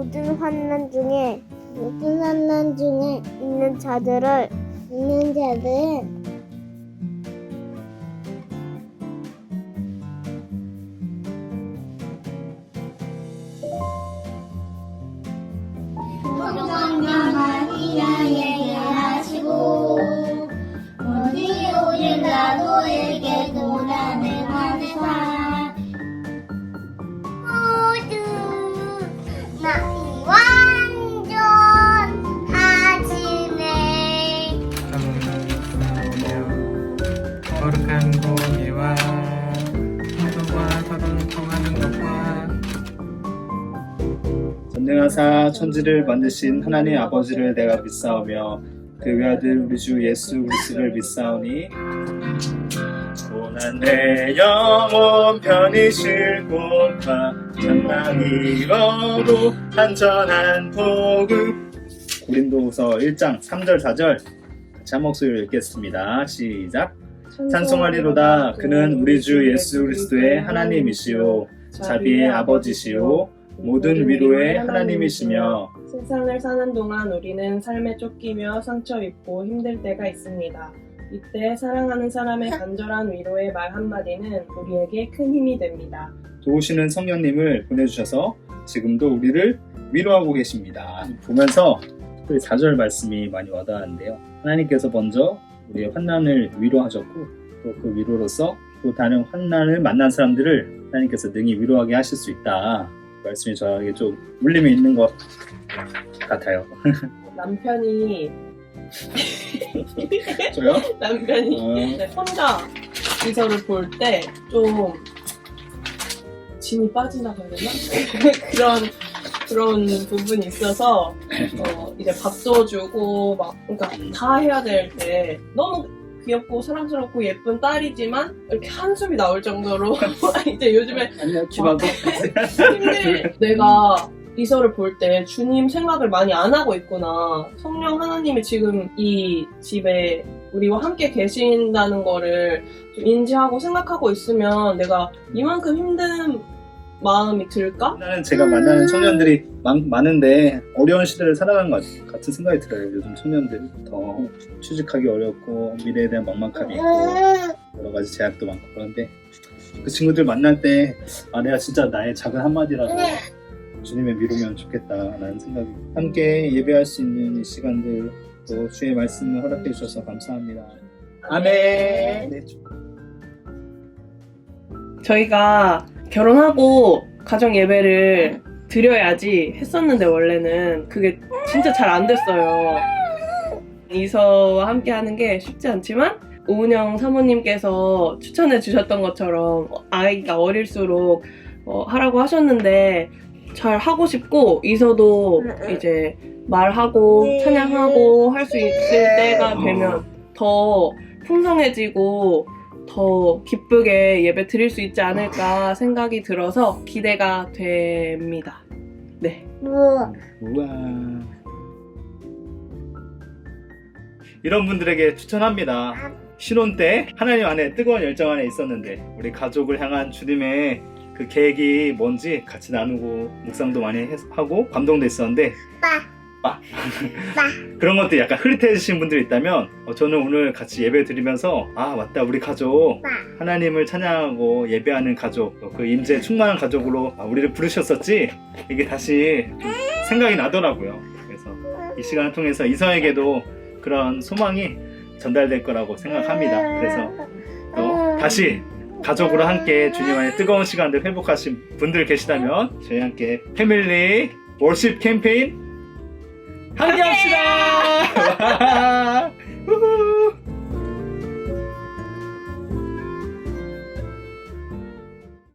모든 환난 중에 모든 환난 중에 있는 자들을 있는 자들 성 거룩한 공예와 서로와 서로 통하는 것과 전능하사 천지를 만드신 하나님 아버지를 내가 믿사오며 그 외아들 우리 주 예수 그리스도를 믿사오니 고난 내 영혼 편히 쉴 곳과 천당이 이뤄도 안전한 복음 고린도후서 1장 3절 4절 같이 한 목소리로 읽겠습니다. 시작. 찬송하리로다 그는 우리 주 예수 그리스도의 하나님이시요 자비의 아버지시요 모든 위로의 하나님이시며 세상을 사는 동안 우리는 삶에 쫓기며 상처 입고 힘들 때가 있습니다. 이때 사랑하는 사람의 간절한 위로의 말 한마디는 우리에게 큰 힘이 됩니다. 도우시는 성령님을 보내주셔서 지금도 우리를 위로하고 계십니다. 보면서 특별히 4절 말씀이 많이 와닿았는데요. 하나님께서 먼저 우리의 환난을 위로하셨고 또 그 위로로서 또 다른 환난을 만난 사람들을 하나님께서 능히 위로하게 하실 수 있다. 그 말씀이 저에게 좀 울림이 있는 것 같아요. 남편이 저요? 남편이 어, 이제 혼자 이서를 볼 때 좀 진이 빠지나 되나? 그런 그런 부분이 있어서 어, 이제 밥도 주고 막 그러니까 다 해야 될 때 너무 귀엽고 사랑스럽고 예쁜 딸이지만 이렇게 한숨이 나올 정도로 이제 요즘에 아니요, 기봐도 힘들 내가 이서를 볼 때 주님 생각을 많이 안 하고 있구나. 성령 하나님이 지금 이 집에 우리와 함께 계신다는 거를 좀 인지하고 생각하고 있으면 내가 이만큼 힘든 마음이 들까? 나는 제가 만나는 청년들이 많, 많은데 어려운 시대를 살아가는 것 같- 같은 생각이 들어요. 요즘 청년들 더 취직하기 어렵고 미래에 대한 막막함이 있고 여러 가지 제약도 많고 그런데 그 친구들 만날 때 아 내가 진짜 나의 작은 한마디라도 주님의 미루면 좋겠다라는 생각이 함께 예배할 수 있는 이 시간들 또 주의 말씀을 허락해 주셔서 감사합니다. 아멘. 네, 저희가 결혼하고 가정 예배를 드려야지 했었는데 원래는 그게 진짜 잘 안 됐어요. 이서와 함께 하는 게 쉽지 않지만 오은영 사모님께서 추천해 주셨던 것처럼 아이가 어릴수록 어, 하라고 하셨는데 잘 하고 싶고 이서도 이제 말하고 찬양하고 할 수 있을 때가 되면 더 풍성해지고 더 기쁘게 예배 드릴 수 있지 않을까 생각이 들어서 기대가 됩니다. 네. 뭐 우와. 이런 분들에게 추천합니다. 신혼 때 하나님 안에 뜨거운 열정 안에 있었는데 우리 가족을 향한 주님의 그 계획이 뭔지 같이 나누고 묵상도 많이 했- 하고 감동도 있었는데 빠. 그런 것도 약간 흐릿해지신 분들이 있다면 어, 저는 오늘 같이 예배 드리면서 아 맞다 우리 가족. 하나님을 찬양하고 예배하는 가족 어, 그 임재 충만한 가족으로 아, 우리를 부르셨었지? 이게 다시 좀 생각이 나더라고요. 그래서 이 시간을 통해서 이성에게도 그런 소망이 전달될 거라고 생각합니다. 그래서 또 다시 가족으로 함께 주님 안에 뜨거운 시간들 회복하신 분들 계시다면 저희 함께 패밀리 월십 캠페인 함께 합시다